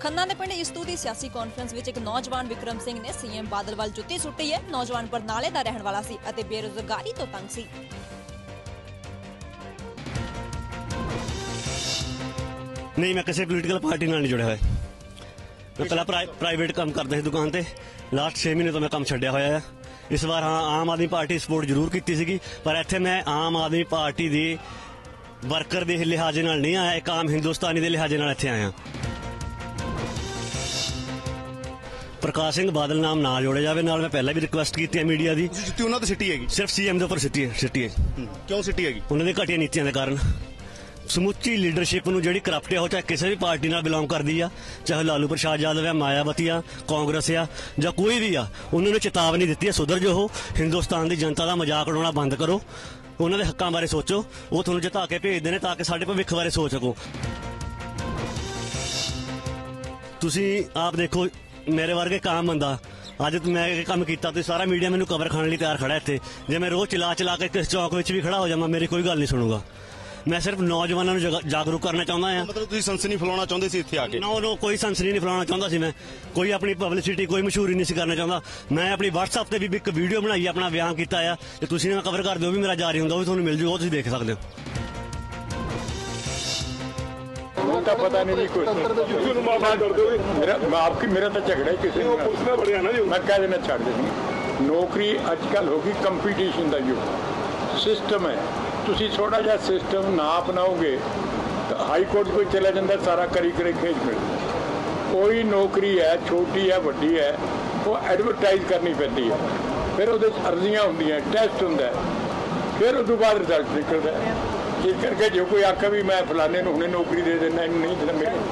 ਖੰਨਾ ਦੇ ਪਿੰਡ ਇਸਤੂ ਦੀ ਸਿਆਸੀ ਕਾਨਫਰੰਸ ਵਿੱਚ ਇੱਕ ਨੌਜਵਾਨ ਵਿਕਰਮ ਸਿੰਘ ਨੇ ਸੀਐਮ ਬਾਦਲ ਵੱਲ ਜੁੱਤੀ ਸੁੱਟੀ ਹੈ। ਨੌਜਵਾਨ ਬਰਨਾਲੇ ਦਾ ਰਹਿਣ ਵਾਲਾ ਸੀ ਅਤੇ ਬੇਰੁਜ਼ਗਾਰੀ ਤੋਂ ਤੰਗ ਸੀ। ਨਹੀਂ, ਮੈਂ ਕਿਸੇ ਪੋਲੀਟੀਕਲ ਪਾਰਟੀ ਨਾਲ ਨਹੀਂ ਜੁੜਿਆ ਹੋਇਆ। ਮੈਂ ਪਹਿਲਾਂ ਪ੍ਰਾਈਵੇਟ ਕੰਮ ਕਰਦਾ ਸੀ ਦੁਕਾਨ ਤੇ। ਲਾਸਟ 6 ਮਹੀਨੇ ਤੋਂ ਮੈਂ ਕੰਮ ਛੱਡਿਆ ਹੋਇਆ ਹੈ ਇਸ ਵਾਰ ਹਾਂ, ਆਮ ਆਦਮੀ ਪਾਰਟੀ ਸਪੋਰਟ ਜ਼ਰੂਰ ਕੀਤੀ ਸੀਗੀ, ਪਰ ਇੱਥੇ ਮੈਂ ਆਮ ਆਦਮੀ ਪਾਰਟੀ ਦੀ ਵਰਕਰ ਦੇ ਲਿਹਾਜ਼ੇ ਨਾਲ ਨਹੀਂ ਆਇਆ, ਇੱਕ ਆਮ ਹਿੰਦੁਸਤਾਨੀ ਦੇ ਲਿਹਾਜ਼ੇ ਨਾਲ ਇੱਥੇ ਆਇਆ। ਪ੍ਰਕਾਸ਼ ਸਿੰਘ ਬਾਦਲ ਨਾਮ ਨਾ ਜੋੜਿਆ ਜਾਵੇ ਨਾਲ ਮੈਂ ਪਹਿਲਾਂ ਵੀ ਰਿਕੁਐਸਟ ਕੀਤੀ ਹੈ ਮੀਡੀਆ ਦੀ। ਜੁੱਤੀ ਉਹਨਾਂ ਤੇ ਸਿੱਟੀ ਹੈਗੀ? ਸਿਰਫ ਸੀਐਮ ਦੇ ਉੱਪਰ ਸਿੱਟੀ ਹੈ ਸਿੱਟੀ ਹੈ। ਕਿਉਂ ਸਿੱਟੀ ਹੈਗੀ? ਉਹਨਾਂ ਦੇ ਘਟੀਆਂ ਨੀਤੀਆਂ ਦੇ ਕਾਰਨ। ਸਮੁੱਚੀ ਲੀਡਰਸ਼ਿਪ ਨੂੰ ਜਿਹੜੀ ਕਰਪਟ ਉਹ ਚਾਹੇ ਕਿਸੇ ਵੀ ਪਾਰਟੀ ਨਾਲ ਬਿਲੋਂਗ ਕਰਦੀ ਆ ਚਾਹੇ ਲਾਲੂ ਪ੍ਰਸ਼ਾਦ ਯਾਦਵ ਆ ਮਾਇਆਵਤੀ ਆ ਕਾਂਗਰਸ ਆ ਜਾਂ ਕੋਈ ਵੀ ਆ ਉਹਨਾਂ ਨੂੰ ਚੇਤਾਵਨੀ ਦਿੱਤੀ ਹੈ ਸੁਧਰ ਜੋ ਹਿੰਦੁਸਤਾਨ ਦੀ ਜਨਤਾ ਦਾ ਮਜ਼ਾਕ ਉਡਾਉਣਾ ਬੰਦ ਕਰੋ। ਉਹਨਾਂ ਦੇ ਹੱਕਾਂ ਬਾਰੇ ਸੋਚੋ ਉਹ ਤੁਹਾਨੂੰ ਜਿਤਾ ਕੇ ਭੇਜਦੇ ਨੇ ਤਾਂ ਕਿ ਸਾਡੇ ਭਵਿੱਖ ਬਾਰੇ ਸੋਚ ਸਕੋ। ਤੁਸੀਂ ਆਪ ਦੇਖੋ ਮੇਰੇ ਵਰਗੇ ਕਾਮ ਬੰਦਾ। ਅੱਜ ਤੇ ਮੈਂ ਇਹ ਕੰਮ ਕੀਤਾ ਤੇ ਸਾਰਾ ਮੀਡੀਆ ਮੈਨੂੰ ਕਵਰ ਖਾਣ ਲਈ ਤਿਆਰ ਖੜਾ ਇੱਥੇ। ਜੇ ਮੈਂ ਰੋਜ਼ ਚਲਾ ਚਲਾ ਕੇ ਕਿਸ ਚੌਕ ਵਿੱਚ ਵੀ ਖੜਾ ਹੋ ਜਾਵਾਂ ਮੇਰੀ ਕੋਈ ਗੱਲ ਨਹੀਂ ਸੁਣੂਗਾ। ਮੈਂ ਸਿਰਫ ਨੌਜਵਾਨਾਂ ਨੂੰ ਜਗਾ- ਜਾਗਰੂਕ ਕਰਨਾ ਚਾਹੁੰਦਾ ਆ ਮਤਲਬ ਤੁਸੀਂ ਸੰਸਨੀ ਫਲਾਉਣਾ ਚਾਹੁੰਦੇ ਸੀ ਇੱਥੇ ਆ ਕੇ? ਨੋ ਨੋ ਕੋਈ ਸੰਸਨੀ ਨਹੀਂ ਫਲਾਉਣਾ ਚਾਹੁੰਦਾ ਸੀ ਮੈਂ। ਕੋਈ ਆਪਣੀ ਪਬਲਿਸਿਟੀ ਕੋਈ ਮਸ਼ਹੂਰੀ ਨਹੀਂ ਸੀ ਕਰਨਾ ਚਾਹੁੰਦਾ। ਮੈਂ ਆਪਣੀ WhatsApp ਤੇ ਵੀ ਇੱਕ ਵੀਡੀਓ ਬਣਾਈ ਆਪਣਾ ਬਿਆਨ ਕੀਤਾ ਆ। ਤੇ ਤੁਸੀਂ ਨਾ ਕਵਰ ਕਰ ਦਿਓ ਵੀ ਮੇਰਾ ਜਾਰੀ ਹੁੰਦਾ ਉਹ ਵੀ ਤੁਹਾਨੂੰ ਮਿਲ ਜੂਗਾ ਉਹ ਤੁਸੀਂ ਦੇਖ ਸਕਦੇ ਹੋ। ਤਾਂ ਪਤਾ ਨਹੀਂ ਜੀ ਕੁਝ ਨੂੰ ਮਾਫ ਕਰ ਦਿਓ ਜੀ। ਮੇਰਾ ਮੈਂ ਆਪਕੀ ਮੇਰਾ ਤਾਂ ਝਗੜਾ ਹੀ ਕਿਸੇ ਉਹ ਨਾਲ। ਪੁਲਿਸ ਬੜਿਆ ਨਾ ਜੀ ਮੈਂ ਕਹਿ ਦੇਣਾ ਛੱਡ ਦੇਣੀ ਨੌਕਰੀ ਅੱਜ ਕੱਲ ਹੋ ਗਈ ਕੰਪੀਟੀਸ਼ਨ ਦਾ ਯੁੱਗ। ਸਿਸਟਮ ਹੈ। ਤੁਸੀਂ ਥੋੜਾ ਜਿਹਾ ਸਿਸਟਮ ਨਾ ਅਪਣਾਓਗੇ ਤਾਂ ਹਾਈ ਕੋਰਟ ਕੋਈ ਚਲਾ ਜਾਂਦਾ ਸਾਰਾ ਕਰੀ ਕਰੀ ਖੇਜ ਮਿਲ ਕੋਈ ਨੌਕਰੀ ਹੈ ਛੋਟੀ ਹੈ ਵੱਡੀ ਹੈ ਉਹ ਐਡਵਰਟਾਈਜ਼ ਕਰਨੀ ਪੈਂਦੀ ਹੈ। ਫਿਰ ਉਹਦੇ 'ਚ ਅਰਜ਼ੀਆਂ ਹੁੰਦੀਆਂ ਟੈਸਟ ਹੁੰਦਾ ਹੈ, ਫਿਰ ਉਸ ਤੋਂ ਬਾਅਦ ਰਿਜ਼ਲਟ ਨਿਕਲਦਾ ਹੈ। ਇਸ ਕਰਕੇ ਜੋ ਕੋਈ ਆਖੇ ਵੀ ਮੈਂ ਫਲਾਣੇ ਨੂੰ ਹੁਣੇ ਨੌਕਰੀ ਦੇ ਦੇਣਾ ਇਹਨੂੰ ਨਹੀਂ ਦੇਣਾ ਮੇਰੇ